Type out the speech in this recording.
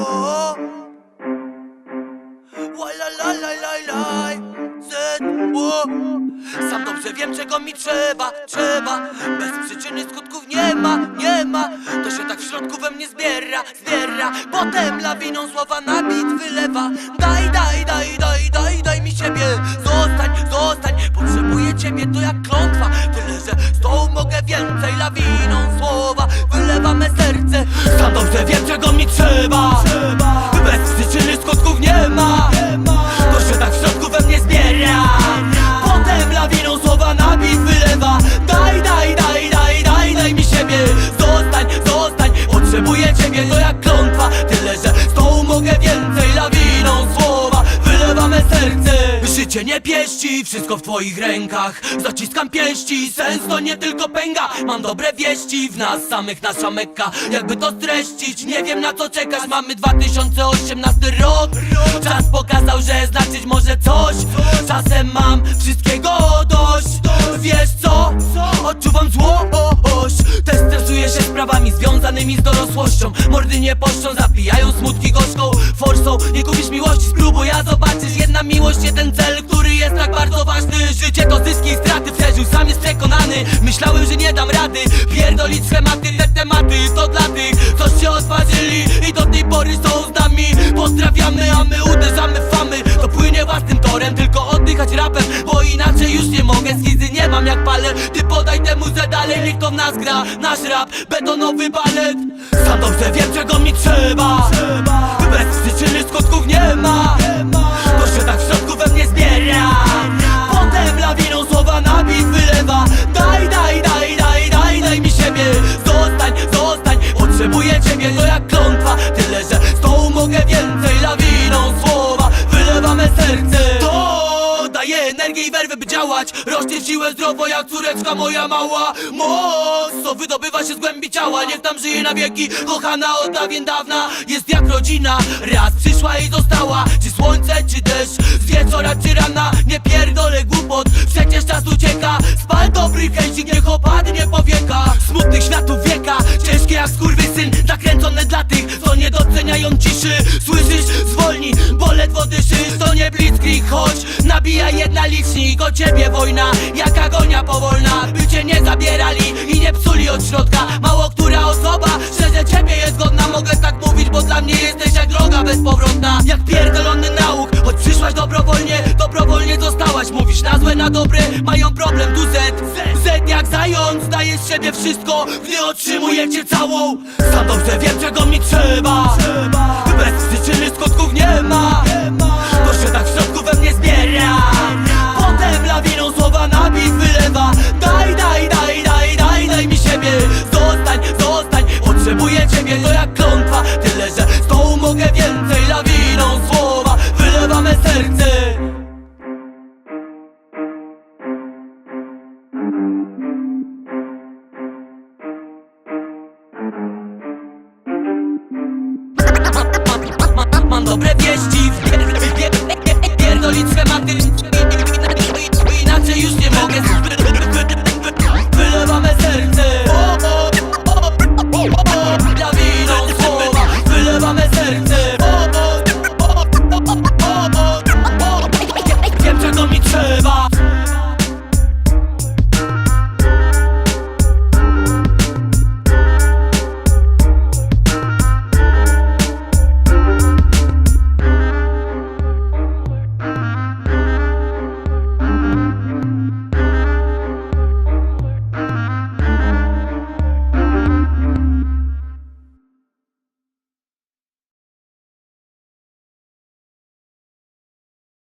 O. Łaj, laj, laj, laj, laj, laj. Z, o. Sam dobrze wiem, czego mi trzeba, trzeba Bez przyczyny skutków nie ma, nie ma To się tak w środku we mnie zbiera, zbiera Potem lawiną słowa na bit wylewa Daj, daj, daj, daj, daj, daj mi siebie Zostań, zostań, potrzebuję ciebie to jak klątwa Tyle, że z tą mogę więcej Lawiną słowa wiem, czego mi trzeba. Bez przyczyny skutków nie ma Życie nie pieści, wszystko w twoich rękach. Zaciskam pięści, sens to nie tylko pęga. Mam dobre wieści, w nas samych nasza mekka Jakby to streścić, nie wiem na co czekasz Mamy 2018 rok. Czas pokazał, że znaczyć może coś. Czasem mam wszystkiego dość. Wiesz co? Odczuwam złość. Też stresuję się sprawami związanymi z dorosłością. Mordy nie poszczą, zapijają smutki gorzką Forsą, nie gubisz miłości, spróbuj, a zobaczysz. Jedna miłość, jeden cel, I straty, przeżył, sam jest przekonany. Myślałem, że nie dam rady Pierdolić schematy, te tematy To dla tych, co się odważyli. I do tej pory są z nami. Pozdrawiamy, a my uderzamy w famy. To płynie własnym torem, tylko oddychać rapem Bo inaczej już nie mogę, schizy nie mam jak palę Ty podaj temu ze dalej, niech to w nas gra. Nasz rap, betonowy balet. Sam dobrze wiem, czego mi trzeba działać. Rośnie siłę zdrowo jak córeczka moja mała. Moc, co wydobywa się z głębi ciała. Niech tam żyje na wieki, kochana od dawien dawna. Jest jak rodzina, raz przyszła i została. Czy słońce, czy deszcz, z wieczora, czy rana. Nie pierdolę głupot, przecież czas ucieka. Spal dobry hejsik, niech opadnie powieka. Smutnych światów wieka, ciężkie jak skurwysyn. Zakręcone dla tych, co nie doceniają ciszy. Słyszysz, ledwo dyszysz To nie blitzkrieg, choć nabija jedna licznik O ciebie wojna, jak agonia powolna By cię nie zabierali i nie psuli od środka. Mało która osoba, szczerze ciebie jest godna. Mogę tak mówić, bo dla mnie jesteś jak droga bezpowrotna. Jak pierdolony nauk, choć przyszłaś dobrowolnie Dobrowolnie zostałaś, mówisz na złe, na dobre Mają problem, tu Z, Z jak zając Dajesz siebie wszystko, gdy otrzymujecie całą. Sam dobrze wiem, czego mi trzeba. Bez przyczyny skutków nie ma Mam dobre wieści Pierdolić schematy.